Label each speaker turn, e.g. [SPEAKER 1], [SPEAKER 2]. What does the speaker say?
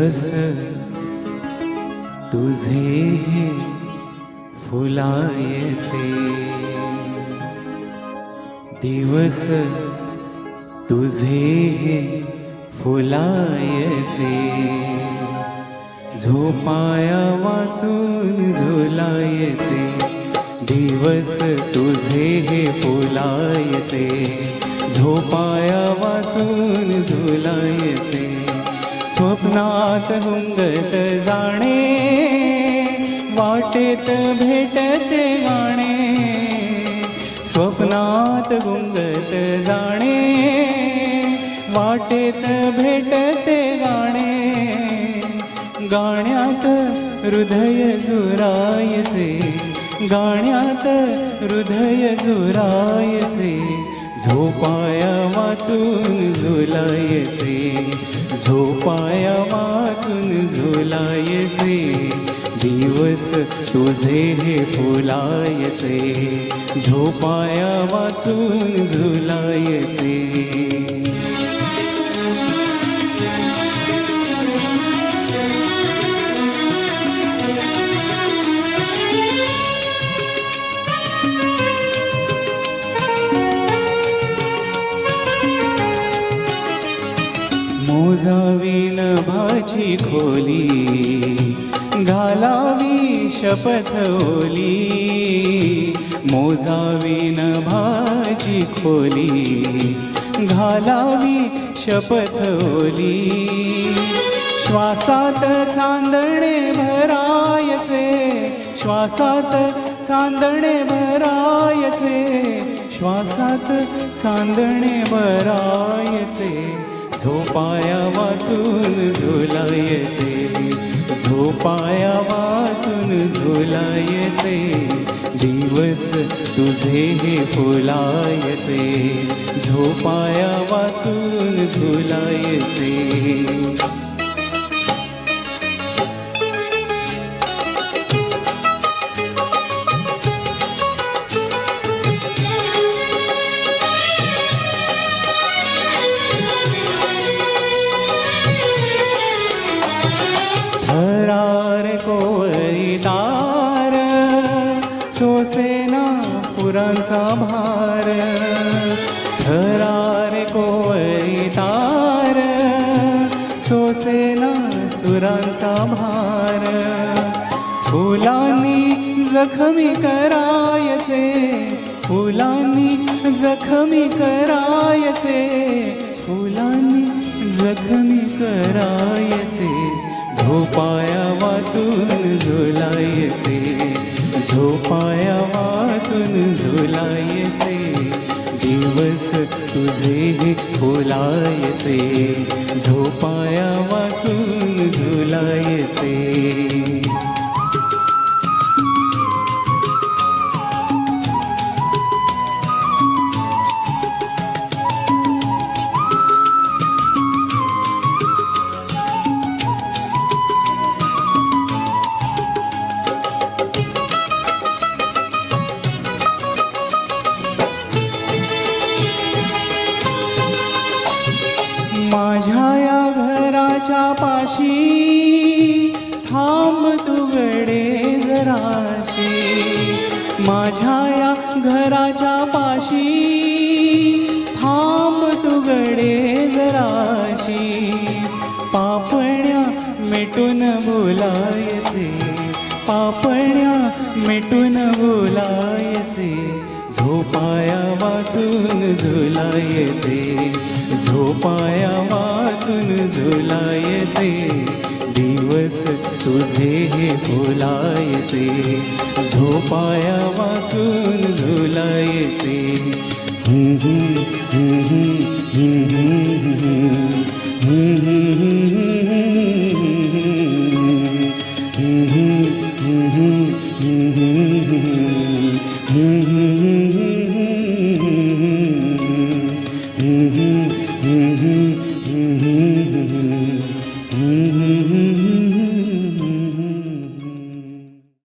[SPEAKER 1] दिवस तुझे हे फुलायचे दिवस तुझे हे फुलायचे झोपाया वाचून झुलायचे दिवस तुझे हे फुलायचे झोपाया वाचून झुलायचे स्वप्नात हुंगत जाणे वाटेत भेटते गाणे. स्वप्नात गुंगत जाणे वाटेत भेटते गाणे. गाण्यात हृदय जुरायचे गाण्यात हृदय जुरायचे झोपाया वाचून झुलायचे. झोपाया वाचून झुलायचे. दिवस तुझे हे फुलायचे. झोपाया वाचून झुलायचे. मोजावीन भाची खोली घालावी शपथ ओली. मोजावीन भाची खोली घालावी शपथ ओली. श्वासात चांदणे भरायचे श्वासात चांदणे भरायचे श्वासात चांदणे भरायचे. झोपाया वाचून झुलायचे. झोपाया वाचून झुलायचे. दिवस तुझे हे फुलायचे. झोपाया वाचून झुलायचे. थरार कोवळी तार सोसेना पुरांचा भार. थरार कोवळी तार सोसेना सुरांचा भार. फुलांनी जखमी करायचे फुलांनी जखमी करायचे फुलांनी जखमी करायचे. झोपाया वाचून झुलायचे झोपाया वाचून झुलायचे दिवस तुझे फुलायचे झोपाया माझ्या या घराच्या पाशी थांब तुगडे जराशी. माझ्या या घराच्या पाशी थांब तुगडे जराशी. पापण्या मिटून बोलायचे पापण्या मिटून बोलायचे. झोपाया वाचून झुलायचे झोपाया वाचून झुलायचे दिवस तुझे हे फुलायचे. झोपाया वाचून झुलायचे. mm-hmm, mm-hmm.